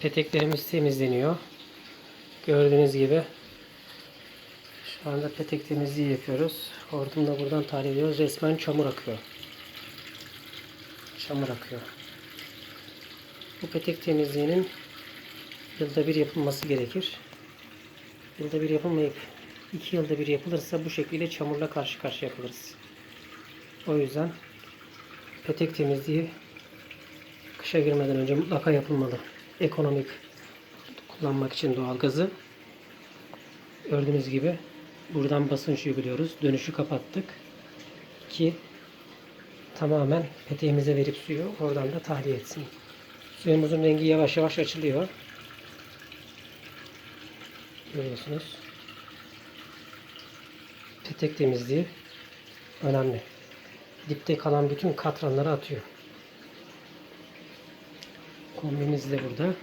peteklerimiz temizleniyor. Gördüğünüz gibi şu anda petek temizliği yapıyoruz. Hortumla buradan tahliye ediyoruz. Resmen çamur akıyor. Çamur akıyor. Bu petek temizliğinin yılda bir yapılması gerekir. Yılda bir yapılmayıp iki yılda bir yapılırsa bu şekilde çamurla karşı karşıya kalırız. O yüzden petek temizliği kışa girmeden önce mutlaka yapılmalı. Ekonomik kullanmak için doğalgazı. Gördüğünüz gibi buradan basınç uyguluyoruz. Dönüşü kapattık ki tamamen peteğimize verip suyu oradan da tahliye etsin. Suyumuzun rengi yavaş yavaş açılıyor. Görüyorsunuz. Petek temizliği önemli. Dipte kalan bütün katranları atıyor. Kombimiz de burada.